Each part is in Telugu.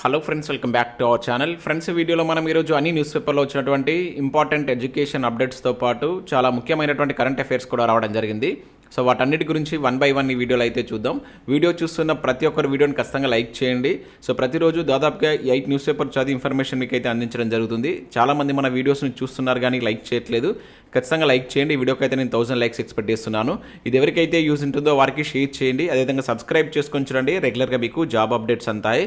Hello friends welcome back to our channel friends వీడియోలో మనం ఈరోజు అన్ని న్యూస్ పేపర్లో వచ్చినటువంటి ఇంపార్టెంట్ ఎడ్యుకేషన్ అప్డేట్స్తో పాటు చాలా ముఖ్యమైనటువంటి కరెంట్ అఫైర్స్ కూడా రావడం జరిగింది. సో వాటన్నిటి గురించి వన్ బై వన్ ఈ వీడియోలో అయితే చూద్దాం. వీడియో చూస్తున్న ప్రతి ఒక్కరు వీడియోని ఖచ్చితంగా లైక్ చేయండి. సో ప్రతిరోజు దాదాపుగా ఎయిట్ న్యూస్ పేపర్ చదివి ఇన్ఫర్మేషన్ మీకు అయితే అందించడం జరుగుతుంది. చాలామంది మన వీడియోస్ని చూస్తున్నారు కానీ లైక్ చేయట్లేదు. ఖచ్చితంగా లైక్ చేయండి. ఈ వీడియోకి అయితే నేను థౌసండ్ లైక్స్ ఎక్స్పెక్ట్ చేస్తున్నాను. ఇది ఎవరికైతే యూజ్ ఉంటుందో వారికి షేర్ చేయండి. అదేవిధంగా సబ్స్క్రైబ్ చేసుకొని చూడండి. రెగ్యులర్గా మీకు జాబ్ అప్డేట్స్ అంతాయి.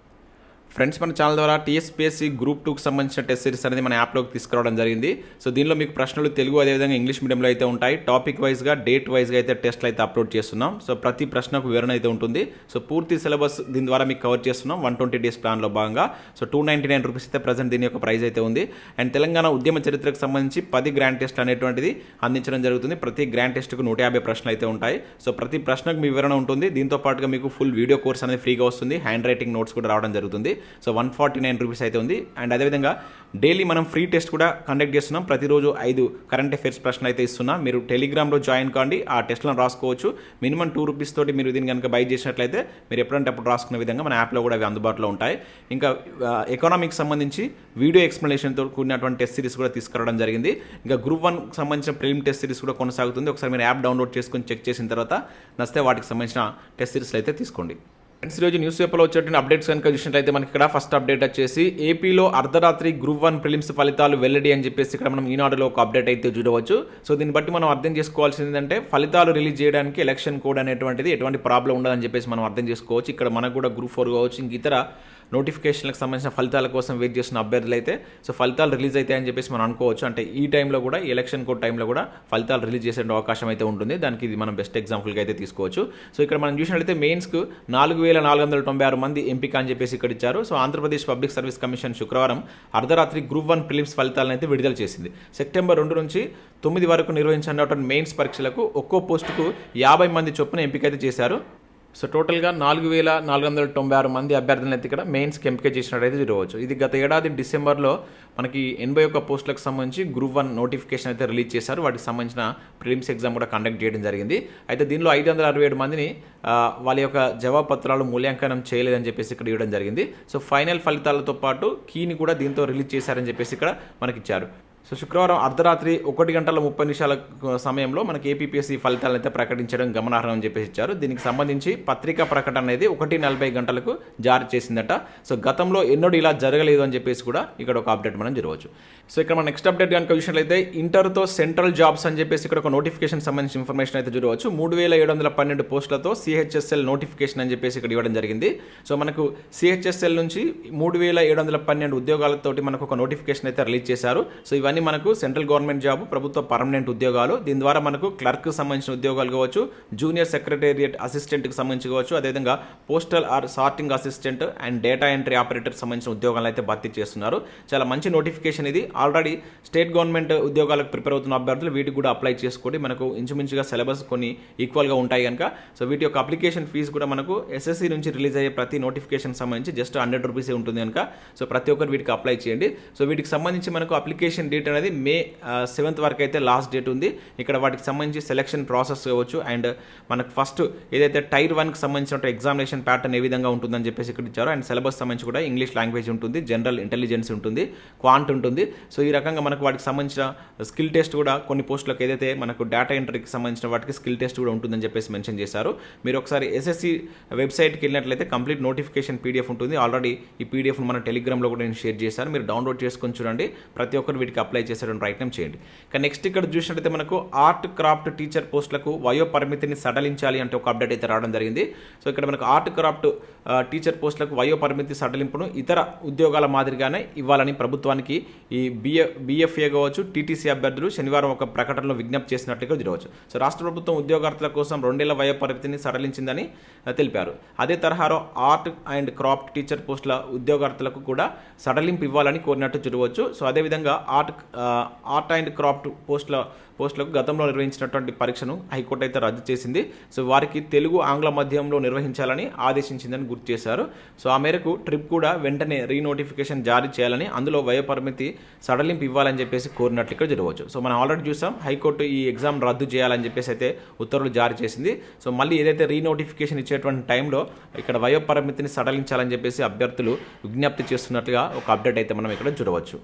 ఫ్రెండ్స్ మన ఛానల్ ద్వారా టీఎస్పీఎస్సీ గ్రూప్ టూకి సంబంధించిన టెస్ట్ సిరీస్ అనేది మన యాప్లోకి తీసుకురావడం జరిగింది. సో దీనిలో మీకు ప్రశ్నలు తెలుగు అదేవిధంగా ఇంగ్లీష్ మీడియంలో అయితే ఉంటాయి. టాపిక్ వైజ్గా డేట్ వైజ్గా అయితే టెస్ట్లు అయితే అప్లోడ్ చేస్తున్నాం. సో ప్రతి ప్రశ్నకు వివరణ అయితే ఉంటుంది. సో పూర్తి సిలబస్ దీని ద్వారా మీకు కవర్ చేస్తున్నాం. వన్ ట్వంటీ డేస్ ప్లాన్లో భాగంగా. So two ninety nine rupees అయితే ప్రజెంట్ దీని యొక్క ప్రైస్ అయితే ఉంది. అండ్ తెలంగాణ ఉద్యమ చరిత్రకు సంబంధించి పది గ్రాండ్ టెస్ట్ అనేటువంటిది అందించడం జరుగుతుంది. ప్రతి గ్రాండ్ టెస్ట్కు నూట యాభై ప్రశ్నలు అయితే ఉంటాయి. సో ప్రతి ప్రశ్నకు మీ వివరణ ఉంటుంది. దీంతో పాటుగా మీకు ఫుల్ వీడియో కోర్స్ అనేది ఫ్రీగా వస్తుంది. హ్యాండ్ రైటింగ్ నోట్స్ కూడా రావడం జరుగుతుంది. So one forty nine rupees అయితే ఉంది. అండ్ అదేవిధంగా డైలీ మనం ఫ్రీ టెస్ట్ కూడా కండక్ట్ చేస్తున్నాం. ప్రతిరోజు ఐదు కరెంట్ అఫైర్స్ ప్రశ్నలు అయితే ఇస్తున్నాం. మీరు టెలిగ్రామ్లో జాయిన్ కాండి. ఆ టెస్ట్లను రాసుకోవచ్చు. మినిమం టూ రూపీస్ తోటి మీరు దీన్ని కనుక బై చేసినట్లయితే మీరు ఎప్పుడంటే అప్పుడు రాసుకునే విధంగా మన యాప్లో కూడా అవి అందుబాటులో ఉంటాయి. ఇంకా ఎకనామిక్స్ సంబంధించి వీడియో ఎక్స్ప్లెనేషన్తో కూడినటువంటి టెస్ట్ సిరీస్ కూడా తీసుకురావడం జరిగింది. ఇంకా గ్రూప్ వన్ సంబంధించిన ప్రిలిమ్ టెస్ట్ సిరీస్ కూడా కొనసాగుతుంది. ఒకసారి మీరు యాప్ డౌన్లోడ్ చేసుకొని చెక్ చేసిన తర్వాత నస్తే వాటికి సంబంధించిన టెస్ట్ సిరీస్లు అయితే తీసుకోండి. ఫ్రెండ్స్ ఈరోజు న్యూస్ పేపర్లో వచ్చేటువంటి అప్డేట్స్ కనుక చూసినట్లయితే మనకి ఇక్కడ ఫస్ట్ అప్డేట్ వచ్చేసి ఏపీలో అర్ధరాత్రి గ్రూప్ వన్ ప్రిలిమ్స్ ఫలితాలు వెల్లడి అని చెప్పేసి ఇక్కడ మనం ఈనాడులో ఒక అప్డేట్ అయితే చూడవచ్చు. సో దీన్ని బట్టి మనం అర్థం చేసుకోవాల్సింది ఏంటంటే ఫలితాలు రిలీజ్ చేయడానికి ఎలక్షన్ కోడ్ అనేటువంటిది ఎటువంటి ప్రాబ్లం ఉండదని చెప్పేసి మనం అర్థం చేసుకోవచ్చు. ఇక్కడ మనకు కూడా గ్రూప్ ఫోర్ కావచ్చు ఇంక ఇతర నోటిఫికేషన్లకు సంబంధించిన ఫలితాల కోసం వెయిట్ చేస్తున్న అభ్యర్థులు అయితే సో ఫలితాలు రిలీజ్ అవుతాయని చెప్పేసి మనం అనుకోవచ్చు. అంటే ఈ టైంలో కూడా ఎలక్షన్ కోడ్ టైంలో కూడా ఫలితాలు రిలీజ్ చేసే అవకాశం అయితే ఉంటుంది. దానికి ఇది మనం బెస్ట్ ఎగ్జాంపుల్గా అయితే తీసుకోవచ్చు. సో ఇక్కడ మనం చూసినట్లయితే మెయిన్స్కు నాలుగు వేల నాలుగు వందల తొంభై ఆరు మంది ఎంపిక అని చెప్పేసి ఇక్కడ ఇచ్చారు. So Andhra Pradesh public service commission శుక్రవారం అర్ధరాత్రి గ్రూప్ వన్ ప్రిలిమ్స్ ఫలితాలను అయితే విడుదల చేసింది. సెప్టెంబర్ రెండు నుంచి తొమ్మిది వరకు నిర్వహించినటువంటి మెయిన్స్ పరీక్షలకు ఒక్కో పోస్టుకు యాభై మంది చొప్పున ఎంపిక అయితే చేశారు. సో టోటల్గా నాలుగు వేల నాలుగు వందల తొంభై ఆరు మంది అభ్యర్థులను అయితే ఇక్కడ మెయిన్స్కి ఎంపిక చేసినట్టయితే చూడవచ్చు. ఇది గత ఏడాది డిసెంబర్లో మనకి ఎనభై ఒక్క పోస్టులకు సంబంధించి గ్రూప్ వన్ నోటిఫికేషన్ అయితే రిలీజ్ చేశారు. వాటికి సంబంధించిన ప్రిలిమ్స్ ఎగ్జామ్ కూడా కండక్ట్ చేయడం జరిగింది. అయితే దీనిలో ఐదు వందల అరవై ఏడు మందిని వాళ్ళ యొక్క జవాబు పత్రాలు మూల్యాంకనం చేయలేదని చెప్పేసి ఇక్కడ ఇవ్వడం జరిగింది. సో ఫైనల్ ఫలితాలతో పాటు కీని కూడా దీంతో రిలీజ్ చేశారని చెప్పేసి ఇక్కడ మనకిచ్చారు సో శుక్రవారం అర్ధరాత్రి ఒకటి గంటల ముప్పై నిమిషాల సమయంలో మనకి ఏపీపీఎస్సీ ఫలితాలను అయితే ప్రకటించడం గమనార్హం అని చెప్పేసి ఇచ్చారు. దీనికి సంబంధించి పత్రికా ప్రకటన అనేది ఒకటి నలభై గంటలకు జారీ చేసిందట. సో గతంలో ఎన్నడూ ఇలా జరగలేదు అని చెప్పేసి కూడా ఇక్కడ ఒక అప్డేట్ మనం జరగవచ్చు. సో ఇక్కడ మన నెక్స్ట్ అప్డేట్ కనుక చూసినట్లయితే ఇంటర్తో సెంట్రల్ జాబ్స్ అని చెప్పేసి ఇక్కడ ఒక నోటిఫికేషన్ సంబంధించిన ఇన్ఫర్మేషన్ అయితే చూడవచ్చు మూడు వేల ఏడు వందల పన్నెండు పోస్టులతో సిహెచ్ఎస్ఎల్ నోటిఫికేషన్ అని చెప్పేసి ఇక్కడ ఇవ్వడం జరిగింది. సో మనకు సిహెచ్ఎస్ఎల్ నుంచి మూడు వేల ఏడు వందల పన్నెండు ఉద్యోగాలతోటి మనకు ఒక నోటిఫికేషన్ అయితే రిలీజ్ చేశారు. సో ఇవన్నీ మనకు సెంట్రల్ గవర్నమెంట్ జాబ్ ప్రభుత్వ పర్మనెంట్ ఉద్యోగాలు. దీని ద్వారా మనకు క్లర్క్ సంబంధించిన ఉద్యోగాలు కావచ్చు జూనియర్ సెక్రటేరియట్ అసిస్టెంట్కి సంబంధించి కావచ్చు అదేవిధంగా postal or sorting assistant and data entry operator సంబంధించిన ఉద్యోగాలను అయితే భర్తీ చేస్తున్నారు. చాలా మంచి నోటిఫికేషన్ ఇది. ఆల్రెడీ స్టేట్ గవర్నమెంట్ ఉద్యోగాలకు ప్రిపేర్ అవుతున్న అభ్యర్థులు వీటికి కూడా అప్లై చేసుకోండి. మనకు ఇంచుమించుగా సిలబస్ కొన్ని ఈక్వల్గా ఉంటాయి కనుక సో వీటి యొక్క అప్లికేషన్ ఫీజు కూడా మనకు ఎస్ఎస్సి నుంచి రిలీజ్ అయ్యే ప్రతి నోటిఫికేషన్ సంబంధించి జస్ట్ హండ్రెడ్ రూపీసే ఉంటుంది కనుక సో ప్రతి ఒక్కరు వీటికి అప్లై చేయండి. సో వీటికి సంబంధించి మనకు అప్లికేషన్ డేట్ అనేది మే సెవెంత్ uh, వరకు అయితే లాస్ట్ డేట్ ఉంది. ఇక్కడ వాటికి సంబంధించి సెలక్షన్ ప్రాసెస్ కావచ్చు. అండ్ uh, మనకు ఫస్ట్ ఏదైతే టైర్ వన్కి సంబంధించిన ఎగ్జామినేషన్ ప్యాటర్న్ ఏ విధంగా ఉంటుందని చెప్పేసి ఇక్కడ ఇచ్చారో. అండ్ సిలబస్ సంబంధించి కూడా ఇంగ్లీష్ లాంగ్వేజ్ ఉంటుంది. జనరల్ ఇంటెలిజెన్స్ ఉంటుంది. క్వాంట్ ఉంటుంది. సో ఈ రకంగా మనకు వాటికి సంబంధించిన స్కిల్ టెస్ట్ కూడా కొన్ని పోస్టులకు ఏదైతే మనకు డేటా ఎంట్రీకి సంబంధించిన వాటికి స్కిల్ టెస్ట్ కూడా ఉంటుందని చెప్పేసి మెన్షన్ చేశారు. మీరు ఒకసారి ఎస్ఎస్సి వెబ్సైట్కి వెళ్ళినట్లయితే కంప్లీట్ నోటిఫికేషన్ పీడిఎఫ్ ఉంటుంది. ఆల్రెడీ ఈ పీడిఎఫ్ మన టెలిగ్రామ్లో కూడా నేను షేర్ చేశాను. మీరు డౌన్లోడ్ చేసుకొని చూడండి. ప్రతి ఒక్కరు వీటికి అప్లై చేసేటువంటి ప్రయత్నం చేయండి. కానీ నెక్స్ట్ ఇక్కడ చూసినట్టయితే మనకు ఆర్ట్ క్రాఫ్ట్ టీచర్ పోస్టులకు వయో పరిమితిని సడలించాలి అంటే ఒక అప్డేట్ అయితే రావడం జరిగింది. సో ఇక్కడ మనకు ఆర్ట్ క్రాఫ్ట్ టీచర్ పోస్టులకు వయో పరిమితి సడలింపును ఇతర ఉద్యోగాల మాదిరిగానే ఇవ్వాలని ప్రభుత్వానికి ఈ బిఎ బిఎఫ్ఏ కావచ్చు టీటీసీ అభ్యర్థులు శనివారం ఒక ప్రకటనలో విజ్ఞప్తి చేసినట్లుగా చూడవచ్చు సో రాష్ట్ర ప్రభుత్వం ఉద్యోగార్థుల కోసం రెండేళ్ళ వయో పరిమితిని సడలించిందని తెలిపారు. అదే తరహాలో ఆర్ట్ అండ్ క్రాఫ్ట్ టీచర్ పోస్టుల ఉద్యోగార్థులకు కూడా సడలింపు ఇవ్వాలని కోరినట్టు చూడవచ్చు. సో అదేవిధంగా ఆర్ట్ ఆర్ట్ అండ్ క్రాఫ్ట్ పోస్టుల పోస్టులకు గతంలో నిర్వహించినటువంటి పరీక్షను హైకోర్టు అయితే రద్దు చేసింది. సో వారికి తెలుగు ఆంగ్ల మాధ్యమంలో నిర్వహించాలని ఆదేశించిందని గుర్తు చేశారు. సో ఆ మేరకు ట్రిప్ కూడా వెంటనే రీనోటిఫికేషన్ జారీ చేయాలని అందులో వయోపరిమితి సడలింపు ఇవ్వాలని చెప్పేసి కోరినట్లు ఇక్కడ జరగవచ్చు. సో మనం ఆల్రెడీ చూసాం హైకోర్టు ఈ ఎగ్జామ్ రద్దు చేయాలని చెప్పేసి అయితే ఉత్తర్వులు జారీ చేసింది. సో మళ్ళీ ఏదైతే రీనోటిఫికేషన్ ఇచ్చేటువంటి టైంలో ఇక్కడ వయోపరిమితిని సడలించాలని చెప్పేసి అభ్యర్థులు విజ్ఞప్తి చేస్తున్నట్లుగా ఒక అప్డేట్ అయితే మనం ఇక్కడ చూడవచ్చు.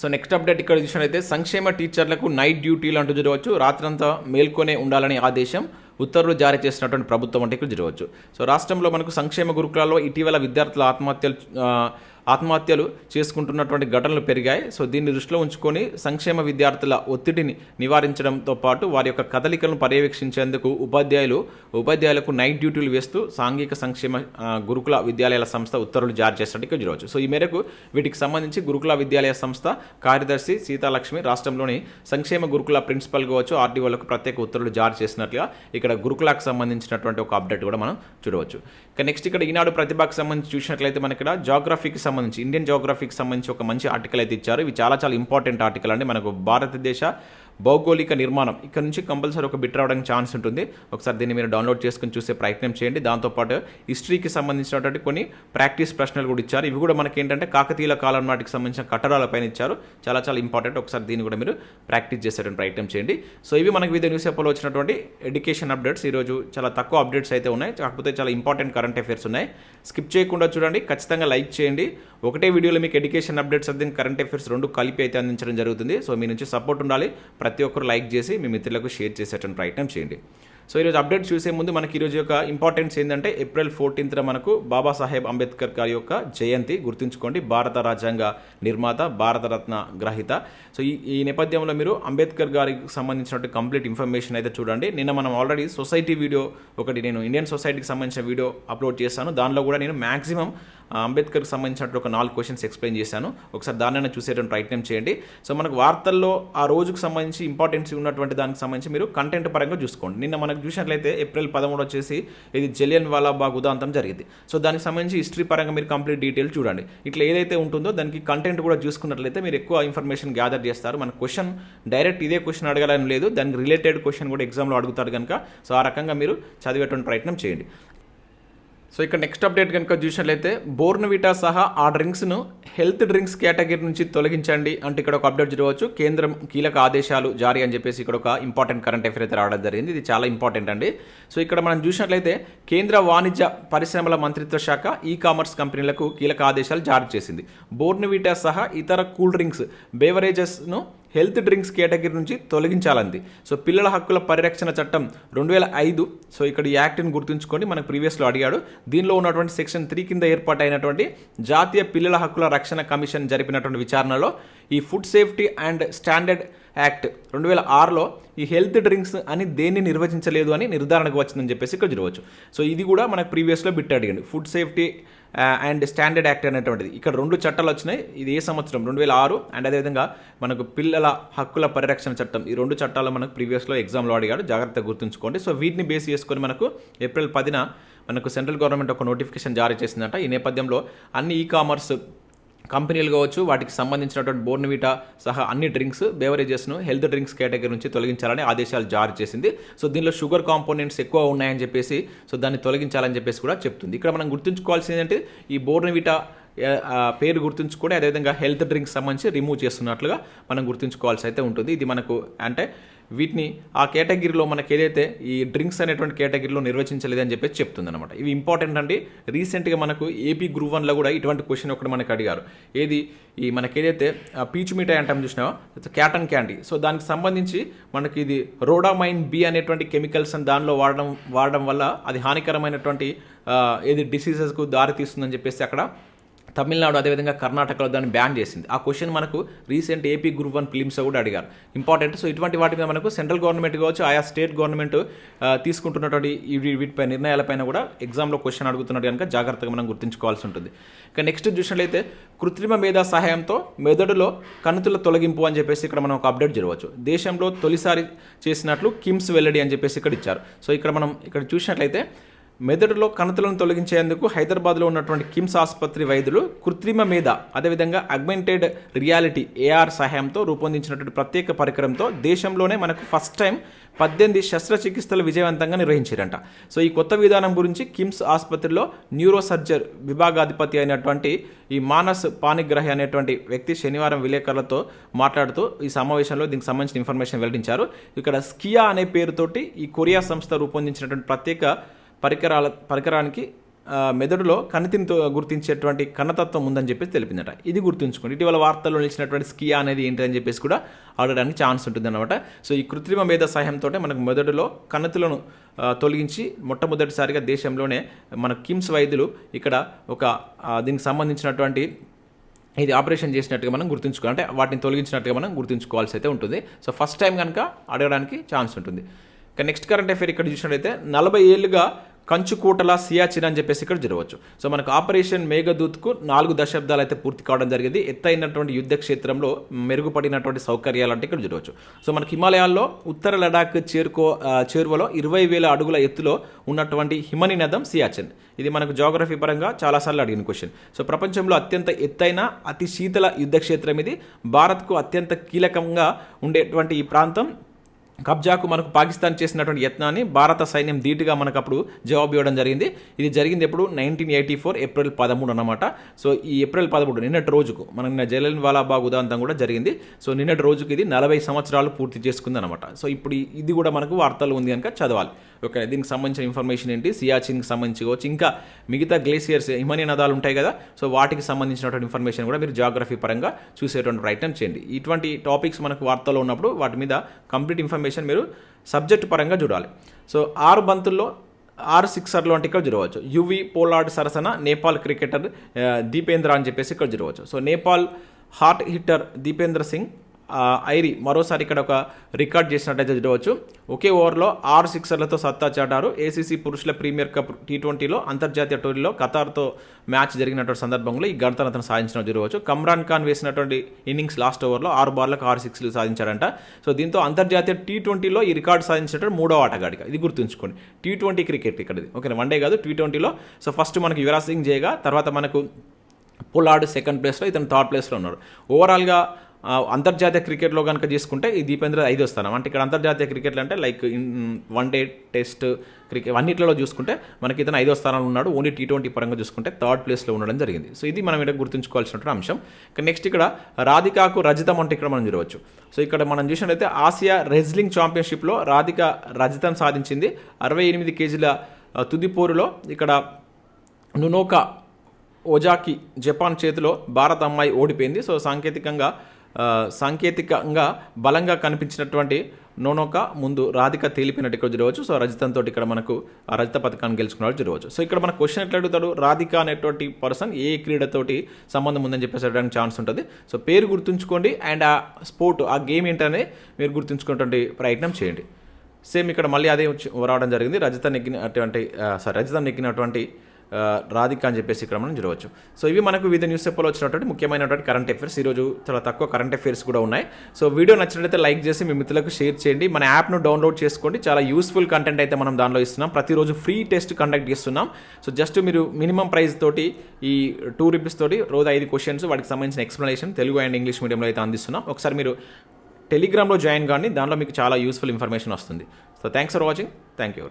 సో నెక్స్ట్ అప్డేట్ ఇక్కడ చూసినట్లయితే సంక్షేమ టీచర్లకు నైట్ డ్యూటీలు అంటూ జరగవచ్చు. రాత్రంతా మేల్కొనే ఉండాలని ఆదేశం ఉత్తర్వులు జారీ చేసినటువంటి ప్రభుత్వం అంటే ఇక్కడ జరగవచ్చు. సో రాష్ట్రంలో మనకు సంక్షేమ గురుకులాల్లో ఇటీవల విద్యార్థుల ఆత్మహత్యలు ఆత్మహత్యలు చేసుకుంటున్నటువంటి ఘటనలు పెరిగాయి. సో దీన్ని దృష్టిలో ఉంచుకొని సంక్షేమ విద్యార్థుల ఒత్తిడిని నివారించడంతో పాటు వారి యొక్క కదలికలను పర్యవేక్షించేందుకు ఉపాధ్యాయులు ఉపాధ్యాయులకు నైట్ డ్యూటీలు వేస్తూ సాంఘిక సంక్షేమ గురుకుల విద్యాలయాల సంస్థ ఉత్తర్వులు జారీ చేసినట్టు చూడవచ్చు సో ఈ మేరకు వీటికి సంబంధించి గురుకుల విద్యాలయ సంస్థ కార్యదర్శి సీతాలక్ష్మి రాష్ట్రంలోని సంక్షేమ గురుకుల ప్రిన్సిపల్ కావచ్చు ఆర్డీఓలకు ప్రత్యేక ఉత్తర్వులు జారీ చేసినట్లుగా ఇక్కడ గురుకులకు సంబంధించినటువంటి ఒక అప్డేట్ కూడా మనం చూడవచ్చు. ఇక నెక్స్ట్ ఇక్కడ ఈనాడు ప్రతిభకు సంబంధించి చూసినట్లయితే మనకి ఇక్కడ జాగ్రఫీకి సంబంధించి ఇండియన్ జోగ్రఫీకి సంబంధించి ఒక మంచి ఆర్టికల్ అయితే ఇచ్చారు. ఇవి చాలా చాలా ఇంపార్టెంట్ ఆర్టికల్ అండి. మనకు భారతదేశ భౌగోళిక నిర్మాణం. ఇక్కడ నుంచి కంపల్సరీ ఒక బిట్ రావడానికి ఛాన్స్ ఉంటుంది. ఒకసారి దీన్ని మీరు డౌన్లోడ్ చేసుకుని చూసే ప్రయత్నం చేయండి. దాంతోపాటు హిస్టరీకి సంబంధించినటువంటి కొన్ని ప్రాక్టీస్ ప్రశ్నలు కూడా ఇచ్చారు. ఇవి కూడా మనకి ఏంటంటే కాకతీయుల కాలం నాటికి సంబంధించిన కట్టడాలపైన ఇచ్చారు. చాలా చాలా ఇంపార్టెంట్. ఒకసారి దీన్ని కూడా మీరు ప్రాక్టీస్ చేసేటువంటి ప్రయత్నం చేయండి. సో ఇవి మనకి వివిధ న్యూస్ పేపర్లో వచ్చినటువంటి ఎడ్యుకేషన్ అప్డేట్స్. ఈరోజు చాలా తక్కువ అప్డేట్స్ అయితే ఉన్నాయి. కాకపోతే చాలా ఇంపార్టెంట్ కరెంట్ అఫైర్స్ ఉన్నాయి. స్కిప్ చేయకుండా చూడండి. ఖచ్చితంగా లైక్ చేయండి. ఒకటే వీడియోలో మీకు ఎడ్యుకేషన్ అప్డేట్స్ అదే కరెంట్ అఫైర్స్ రెండు కలిపి అయితే అందించడం జరుగుతుంది. సో మీ నుంచి సపోర్ట్ ఉండాలి. ప్రతి ఒక్కరు లైక్ చేసి మీ మిత్రులకు షేర్ చేసేటువంటి ప్రయత్నం చేయండి. సో ఈరోజు అప్డేట్ చూసే ముందు మనకి ఈరోజు యొక్క ఇంపార్టెన్స్ ఏంటంటే ఏప్రిల్ ఫోర్టీన్త్న మనకు బాబాసాహెబ్ అంబేద్కర్ గారి యొక్క జయంతి గుర్తుంచుకోండి. భారత రాజ్యాంగ నిర్మాత భారతరత్న గ్రహీత. సో ఈ ఈ నేపథ్యంలో మీరు అంబేద్కర్ గారికి సంబంధించినట్టు కంప్లీట్ ఇన్ఫర్మేషన్ అయితే చూడండి. నిన్న మనం ఆల్రెడీ సొసైటీ వీడియో ఒకటి నేను ఇండియన్ సొసైటీకి సంబంధించిన వీడియో అప్లోడ్ చేశాను. దానిలో కూడా నేను మ్యాక్సిమం అంబేద్కర్కి సంబంధించినట్టు ఒక నాలుగు క్వశ్చన్స్ ఎక్స్ప్లెయిన్ చేశాను. ఒకసారి దాన్నైనా చూసేటువంటి ప్రయత్నం చేయండి. సో మనకు వార్తల్లో ఆ రోజుకు సంబంధించి ఇంపార్టెన్స్ ఉన్నటువంటి దానికి సంబంధించి మీరు కంటెంట్ పరంగా చూసుకోండి. నిన్న మనకు చూసినట్లయితే ఏప్రిల్ పదమూడు వచ్చేసి ఇది జలియన్ వాలాబాగ్ ఉదాంతం జరిగింది. సో దానికి సంబంధించి హిస్టరీ పరంగా మీరు కంప్లీట్ డీటెయిల్ చూడండి. ఇట్లా ఏదైతే ఉంటుందో దానికి కంటెంట్ కూడా చూసుకున్నట్లయితే మీరు ఎక్కువ ఇన్ఫర్మేషన్ గ్యాదర్ చేస్తారు. మన క్వశ్చన్ డైరెక్ట్ ఇదే క్వశ్చన్ అడగాలని లేదు. దానికి రిలేటెడ్ క్వశ్చన్ కూడా ఎగ్జామ్లో అడుగుతారు కనుక సో ఆ రకంగా మీరు చదివేటువంటి ప్రయత్నం చేయండి. సో ఇక్కడ నెక్స్ట్ అప్డేట్ కనుక చూసినట్లయితే బోర్నవిటా సహా ఆ డ్రింక్స్ను హెల్త్ డ్రింక్స్ కేటగిరీ నుంచి తొలగించండి అంటే ఇక్కడ ఒక అప్డేట్ జరగవచ్చు. కేంద్రం కీలక ఆదేశాలు జారీ అని చెప్పేసి ఇక్కడ ఒక ఇంపార్టెంట్ కరెంట్ అఫేర్ అయితే రావడం జరిగింది. ఇది చాలా ఇంపార్టెంట్ అండి. సో ఇక్కడ మనం చూసినట్లయితే కేంద్ర వాణిజ్య పరిశ్రమల మంత్రిత్వ శాఖ ఈ కామర్స్ కంపెనీలకు కీలక ఆదేశాలు జారీ చేసింది. బోర్నవిటా సహా ఇతర కూల్ డ్రింక్స్ బేవరేజెస్ను హెల్త్ డ్రింక్స్ కేటగిరీ నుంచి తొలగించాలంది. సో పిల్లల హక్కుల పరిరక్షణ చట్టం రెండు వేల ఐదు. సో ఇక్కడ ఈ యాక్ట్ని గుర్తుంచుకొని మనకు ప్రీవియస్లో అడిగాడు. దీనిలో ఉన్నటువంటి సెక్షన్ త్రీ కింద ఏర్పాటైనటువంటి జాతీయ పిల్లల హక్కుల రక్షణ కమిషన్ జరిపినటువంటి విచారణలో ఈ food safety and standard act. రెండు వేల ఆరులో ఈ హెల్త్ డ్రింక్స్ అని దేన్ని నిర్వచించలేదు అని నిర్ధారణకు వచ్చిందని చెప్పేసి ఇక్కడ చూడవచ్చు. సో ఇది కూడా మనకు ప్రీవియస్లో bit అడిగండి. Food safety and standard act అనేటువంటిది. ఇక్కడ రెండు చట్టాలు వచ్చినాయి. ఇది ఏ సంవత్సరం? రెండు వేల ఆరు. అండ్ అదేవిధంగా మనకు పిల్లల హక్కుల పరిరక్షణ చట్టం. ఈ రెండు చట్టాలు మనకు ప్రీవియస్లో ఎగ్జామ్లో అడిగాడు జాగ్రత్తగా గుర్తుంచుకోండి. సో వీటిని బేస్ చేసుకొని మనకు ఏప్రిల్ పదిన మనకు సెంట్రల్ గవర్నమెంట్ ఒక నోటిఫికేషన్ జారీ చేసిందంట. ఈ నేపథ్యంలో అన్ని ఈ కామర్స్ కంపెనీలు కావచ్చు వాటికి సంబంధించినటువంటి బోర్నవిటా సహా అన్ని డ్రింక్స్ బేవరేజెస్ను హెల్త్ డ్రింక్స్ కేటగిరీ నుంచి తొలగించాలని ఆదేశాలు జారీ చేసింది. సో దీనిలో షుగర్ కాంపోనెంట్స్ ఎక్కువ ఉన్నాయని చెప్పేసి సో దాన్ని తొలగించాలని చెప్పేసి కూడా చెప్తుంది. ఇక్కడ మనం గుర్తుంచుకోవాల్సింది ఏంటంటే ఈ బోర్నవిటా పేరు గుర్తుంచుకొని అదేవిధంగా హెల్త్ డ్రింక్స్ సంబంధించి రిమూవ్ చేస్తున్నట్లుగా మనం గుర్తుంచుకోవాల్సి అయితే ఉంటుంది. ఇది మనకు అంటే వీటిని ఆ కేటగిరీలో మనకి ఏదైతే ఈ డ్రింక్స్ అనేటువంటి కేటగిరీలో నిర్వచించలేదని చెప్పేసి చెప్తుంది అనమాట ఇవి ఇంపార్టెంట్ అండి. రీసెంట్గా మనకు ఏపీ గ్రూప్ వన్లో కూడా ఇటువంటి క్వశ్చన్ ఒకటి మనకు అడిగారు. ఏది? ఈ మనకి ఏదైతే పీచు మిఠాయి అంటాం చూసినావో? క్యాటన్ క్యాండీ. సో దానికి సంబంధించి మనకి ఇది రోడామైన్ బి అనేటువంటి కెమికల్స్ అని దానిలో వాడడం వాడడం వల్ల అది హానికరమైనటువంటి ఏది డిసీజెస్కు దారితీస్తుందని చెప్పేసి అక్కడ తమిళనాడు అదేవిధంగా కర్ణాటకలో దాన్ని బ్యాన్ చేసింది. ఆ క్వశ్చన్ మనకు రీసెంట్ ఏపీ గ్రూప్ వన్ ఫిలిమ్స్ కూడా అడిగారు. ఇంపార్టెంట్ సో ఇటువంటి వాటి మీద మనకు సెంట్రల్ గవర్నమెంట్ కావచ్చు ఆయా స్టేట్ గవర్నమెంట్ తీసుకుంటున్నటువంటి వీటిపై నిర్ణయాలపైన కూడా ఎగ్జామ్లో క్వశ్చన్ అడుగుతున్నాడు కనుక జాగ్రత్తగా మనం గుర్తుంచుకోవాల్సి ఉంటుంది. ఇక నెక్స్ట్ చూసినట్లయితే కృత్రిమ మేధా సహాయంతో మెదడులో కణుతుల తొలగింపు అని చెప్పేసి ఇక్కడ మనం ఒక అప్డేట్ జరగవచ్చు. దేశంలో తొలిసారి చేసినట్లు కిమ్స్ వెల్లడి అని చెప్పేసి ఇక్కడ ఇచ్చారు. సో ఇక్కడ మనం ఇక్కడ చూసినట్లయితే మెదడులో కణతలను తొలగించేందుకు హైదరాబాద్లో ఉన్నటువంటి కిమ్స్ ఆసుపత్రి వైద్యులు కృత్రిమ మీద అదేవిధంగా అగ్మెంటెడ్ రియాలిటీ ఏఆర్ సహాయంతో రూపొందించినటువంటి ప్రత్యేక పరికరంతో దేశంలోనే మనకు ఫస్ట్ టైం పద్దెనిమిది శస్త్రచికిత్సలు విజయవంతంగా నిర్వహించారంట. సో ఈ కొత్త విధానం గురించి కిమ్స్ ఆసుపత్రిలో న్యూరో సర్జర్ విభాగాధిపతి అయినటువంటి ఈ మానస్ పానిగ్రహి అనేటువంటి వ్యక్తి శనివారం విలేకరులతో మాట్లాడుతూ ఈ సమావేశంలో దీనికి సంబంధించిన ఇన్ఫర్మేషన్ వెల్లడించారు. ఇక్కడ స్కియా అనే పేరుతోటి ఈ కొరియా సంస్థ రూపొందించినటువంటి ప్రత్యేక పరికరాల పరికరానికి మెదడులో కణితిని గుర్తించేటువంటి కణతత్వం ఉందని చెప్పేసి తెలిపిందట. ఇది గుర్తుంచుకోండి. ఇటీవల వార్తల్లో నిలిచినటువంటి స్కియా అనేది ఏంటని చెప్పేసి కూడా అడగడానికి ఛాన్స్ ఉంటుంది అనమాట సో ఈ కృత్రిమ మేధ సహాయంతో మనకు మెదడులో కణతులను తొలగించి మొట్టమొదటిసారిగా దేశంలోనే మన కిమ్స్ వైద్యులు ఇక్కడ ఒక దీనికి సంబంధించినటువంటి ఇది ఆపరేషన్ చేసినట్టుగా మనం గుర్తుంచుకోవాలి అంటే వాటిని తొలగించినట్టుగా మనం గుర్తుంచుకోవాల్సి అయితే ఉంటుంది. సో ఫస్ట్ టైం కనుక అడగడానికి ఛాన్స్ ఉంటుంది. నెక్స్ట్ కరెంట్ అఫేర్ ఇక్కడ చూసినట్టయితే నలభై ఏళ్ళుగా కంచుకోటల సియాచిన్ అని చెప్పేసి ఇక్కడ జరగవచ్చు. సో మనకు ఆపరేషన్ మేఘదూత్కు నాలుగు దశాబ్దాలు అయితే పూర్తి కావడం జరిగింది. ఎత్తైనటువంటి యుద్ధ క్షేత్రంలో మెరుగుపడినటువంటి సౌకర్యాలు అంటే ఇక్కడ జరగవచ్చు. సో మనకి హిమాలయాల్లో ఉత్తర లడాక్ చేరుకో చేరువలో ఇరవై వేల అడుగుల ఎత్తులో ఉన్నటువంటి హిమని నదం సియాచిన్ ఇది మనకు జాగ్రఫీ పరంగా చాలాసార్లు అడిగిన క్వశ్చన్ సో ప్రపంచంలో అత్యంత ఎత్తైన అతి శీతల యుద్ధ క్షేత్రం ఇది. భారత్కు అత్యంత కీలకంగా ఉండేటువంటి ఈ ప్రాంతం కబ్జాకు మనకు పాకిస్తాన్ చేసినటువంటి యత్నాన్ని భారత సైన్యం ధీటుగా మనకు అప్పుడు జవాబు ఇవ్వడం జరిగింది. ఇది జరిగింది ఎప్పుడు? నైన్టీన్ ఎయిటీ ఫోర్ ఏప్రిల్ పదమూడు అనమాట సో ఈ ఏప్రిల్ పదమూడు నిన్నటి రోజుకు మన నిన్న జలన్ వాలాబాగ్ ఉదాంతం కూడా జరిగింది. సో నిన్నటి రోజుకి ఇది నలభై సంవత్సరాలు పూర్తి చేసుకుంది అనమాట సో ఇప్పుడు ఇది కూడా మనకు వార్తలు ఉంది కనుక చదవాలి. ఓకే దీనికి సంబంధించిన ఇన్ఫర్మేషన్ ఏంటి? సియాచిన్కి సంబంధించి కావచ్చు ఇంకా మిగతా గ్లేసియర్స్ హిమనీ నదాలు ఉంటాయి కదా? సో వాటికి సంబంధించినటువంటి ఇన్ఫర్మేషన్ కూడా మీరు జాగ్రఫీ పరంగా చూసేటువంటి ప్రయత్నం చేయండి. ఇటువంటి టాపిక్స్ మనకు వార్తల్లో ఉన్నప్పుడు వాటి మీద కంప్లీట్ ఇన్ఫర్మేషన్ మీరు సబ్జెక్ట్ పరంగా చూడాలి. సో ఆరు బంతుల్లో ఆరు సిక్సర్లు అంటే ఇక్కడ చూడవచ్చు. యువి పోలార్డ్ సరసన నేపాల్ క్రికెటర్ దీపేంద్ర అని చెప్పేసి ఇక్కడ చూడవచ్చు. So Nepal heart hitter Dipendra Singh Airee మరోసారి ఇక్కడ ఒక రికార్డ్ చేసినట్టయితే చూడవచ్చు. ఒకే ఓవర్లో ఆరు సిక్సర్లతో సత్తా చాటారు. ఏసీసీ పురుషుల ప్రీమియర్ కప్ టీ ట్వంటీలో అంతర్జాతీయ టోర్నీలో ఖతార్తో మ్యాచ్ జరిగినటువంటి సందర్భంలో ఈ ఘనతను అతను సాధించడం చూడవచ్చు. కమ్రాన్ ఖాన్ వేసినటువంటి ఇన్నింగ్స్ లాస్ట్ ఓవర్లో ఆరు బార్లకు ఆరు సిక్స్లు సాధించాడంట. సో దీంతో అంతర్జాతీయ టీ ట్వంటీలో ఈ రికార్డు సాధించినటువంటి మూడో ఆటగాడిగా. ఇది గుర్తుంచుకోండి. టీ ట్వంటీ క్రికెట్ ఇక్కడది ఓకే వన్ డే కాదు టీ ట్వంటీలో. సో ఫస్ట్ మనకి యువరాజ్ సింగ్ చేయగా తర్వాత మనకు పొలార్డ్ సెకండ్ ప్లేస్లో ఇతను థర్డ్ ప్లేస్లో ఉన్నారు. ఓవరాల్గా అంతర్జాతీయ క్రికెట్లో కనుక తీసుకుంటే ఈ దీపేంద్ర ఐదో స్థానం. అంటే ఇక్కడ అంతర్జాతీయ క్రికెట్లు అంటే like one day test cricket అన్నిట్లలో చూసుకుంటే మనకి ఇతను ఐదో స్థానంలో ఉన్నాడు. ఓన్లీ టీ ట్వంటీ పరంగా చూసుకుంటే థర్డ్ ప్లేస్లో ఉండడం జరిగింది. సో ఇది మనం ఇక్కడ గుర్తుంచుకోవాల్సినటువంటి అంశం. ఇక నెక్స్ట్ ఇక్కడ రాధికాకు రజితం అంటే ఇక్కడ మనం చూడవచ్చు. సో ఇక్కడ మనం చూసినట్లయితే ఆసియా రెజ్లింగ్ ఛాంపియన్షిప్లో రాధిక రజితం సాధించింది. అరవై ఎనిమిది కేజీల తుదిపోరులో ఇక్కడ నునోకా ఓజాకి జపాన్ చేతిలో భారత అమ్మాయి ఓడిపోయింది. సో సాంకేతికంగా సాంకేతికంగా బలంగా కనిపించినటువంటి నోనోక ముందు రాధిక తేలిపోయినట్టు ఇక్కడ చూడవచ్చు. సో రజితంతో ఇక్కడ మనకు ఆ రజత పథకాన్ని గెలుచుకున్నాడు చూడవచ్చు. సో ఇక్కడ మన క్వశ్చన్ ఎట్లా అడుగుతాడు? రాధిక అనేటువంటి పర్సన్ ఏ క్రీడతోటి సంబంధం ఉందని చెప్పేసి అడగడానికి ఛాన్స్ ఉంటుంది. సో పేరు గుర్తుంచుకోండి. అండ్ ఆ స్పోర్ట్ ఆ గేమ్ ఏంటనే మీరు గుర్తుంచుకునేటువంటి ప్రయత్నం చేయండి. సేమ్ ఇక్కడ మళ్ళీ అదే రావడం జరిగింది. రజత నెగ్గినటువంటి సారీ రజిత నెగ్గినటువంటి రాధిక అని చెప్పేసి క్రమంలో చూడవచ్చు. సో ఇవి మనకు వివిధ న్యూస్ పేపర్లో వచ్చినటువంటి ముఖ్యమైనటువంటి కరెంట్ అఫైర్స్ ఈరోజు చాలా తక్కువ కరెంట్ అఫైర్స్ కూడా ఉన్నాయి. సో వీడియో నచ్చినట్లయితే లైక్ చేసి మీ మిత్రులకు షేర్ చేయండి. మన యాప్ను డౌన్లోడ్ చేసుకోండి. చాలా యూస్ఫుల్ కంటెంట్ అయితే మనం దానిలో ఇస్తున్నాం. ప్రతిరోజు ఫ్రీ టెస్ట్ కండక్ట్ చేస్తున్నాం. సో జస్ట్ మీరు మినిమం ప్రైస్ తోటి ఈ టూ రూపీస్ తోటి రోజు ఐదు క్వశ్చన్స్ వాటికి సంబంధించిన ఎక్స్ప్లెనేషన్ తెలుగు అండ్ ఇంగ్లీష్ మీడియంలో అయితే అందిస్తున్నాం. ఒకసారి మీరు టెలిగ్రామ్లో జాయిన్ కానీ దానిలో మీకు చాలా యూస్ఫుల్ ఇన్ఫర్మేషన్ వస్తుంది. So thanks for watching thank you